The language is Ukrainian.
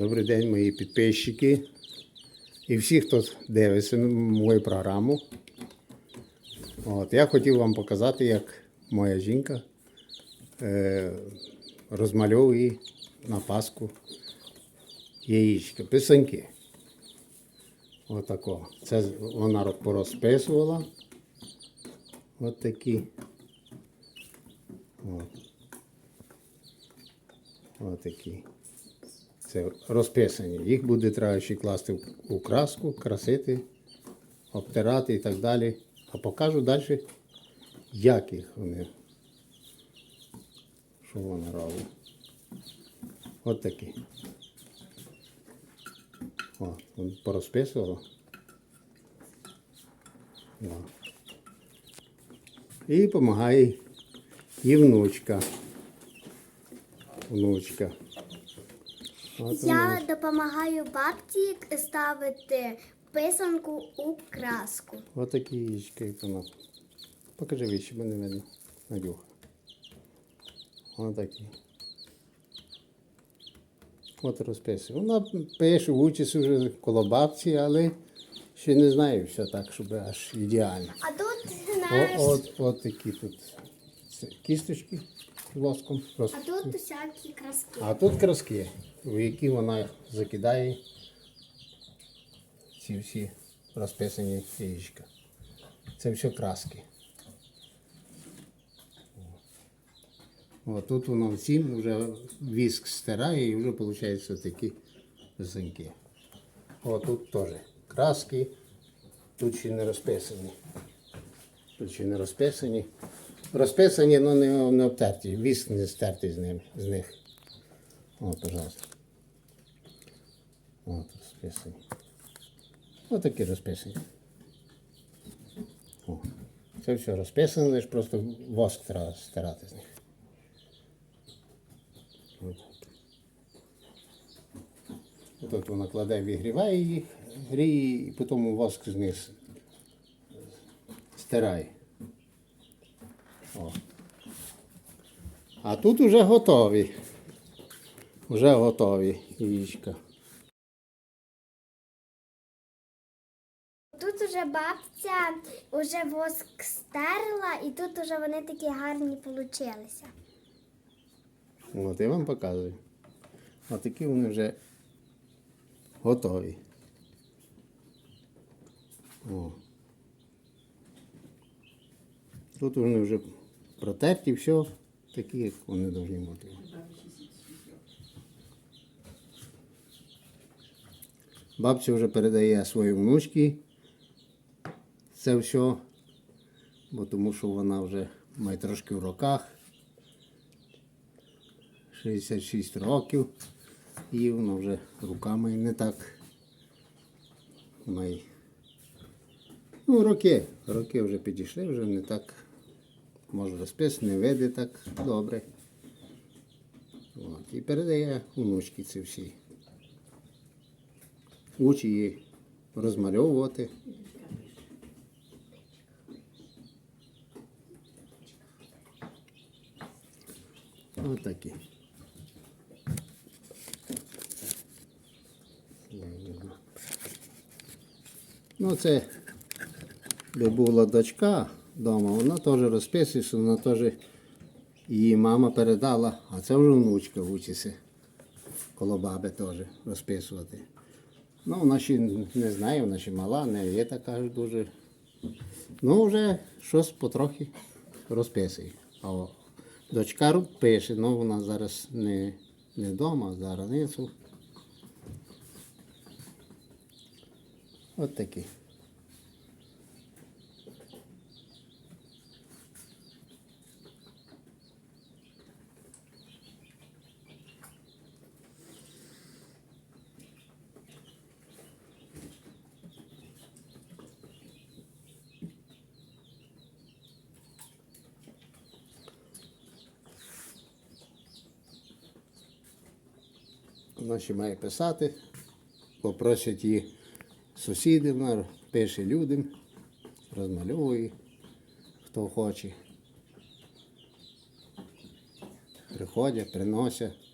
Добрий день, мої підписчики і всі, хто дивиться мою програму. От, я хотів вам показати, як моя жінка е, розмальовує на Пасху яєчки, писанки. Отако. Це вона порозписувала. От такі. От. От такі. Це розписані. Їх буде треба ще класти у краску, красити, обтирати і так далі. А покажу далі, як їх вони. Що вона робить. От такі. О, он порозписувала. О. І допомагає і внучка. Внучка. Я допомагаю бабці ставити писанку у краску. Ось такі яєчки, як вона. Покажи вічі, бо не видно. Надюха. Ось такі. От розписує. Вона пише, учиться вже коло бабці, але ще не знаю все так, щоб аж ідеально. А тут О, от, от такі тут кісточки з воском. Роз... а тут усякі краски. А тут краски, в які вона закидає ці всі розписані яєчка. Це все краски. О, тут воно всім вже віск стирає і вже виходить такі писанки. О, тут теж краски, тут ще не розписані. Тут ще не розписані. Розписані, але не, не обтерті. Віск не стертий з, ним, з них. О, пожалуйста. От розписані. Ось такі розписані. О. Це все розписано, лише просто воск треба стирати з них. От. Тут вона кладе, вигріває їх, гріє і потім воск з них стирає. О. А тут вже готові. Вже готові яєчка. Тут уже бабця уже воск стерла, і тут уже вони такі гарні получилися. От я вам показую. Ось такі вони вже готові. О. Тут вони вже протерті, все, такі, як вони повинні бути. Бабця вже передає своїй внучці це все, бо тому що вона вже має трошки в роках. 66 років і воно вже руками не так. Має. Ну, роки. Роки вже підійшли, вже не так. Може розпис, не види так добре. От. І передає внучки ці всі. Учить її розмальовувати. Ось такі. Ну, це би була дочка вдома, вона теж розписується, вона теж її мама передала, а це вже внучка вчиться коло баби теж розписувати. Ну, вона ще не знає, вона ще мала, не є така ж дуже. Ну, вже щось потрохи розписує. А дочка пише, ну вона зараз не, не вдома, за границю. От такі. Вона має писати, попросять її сусіди, вона пише людям, розмальовує, хто хоче. Приходять, приносять.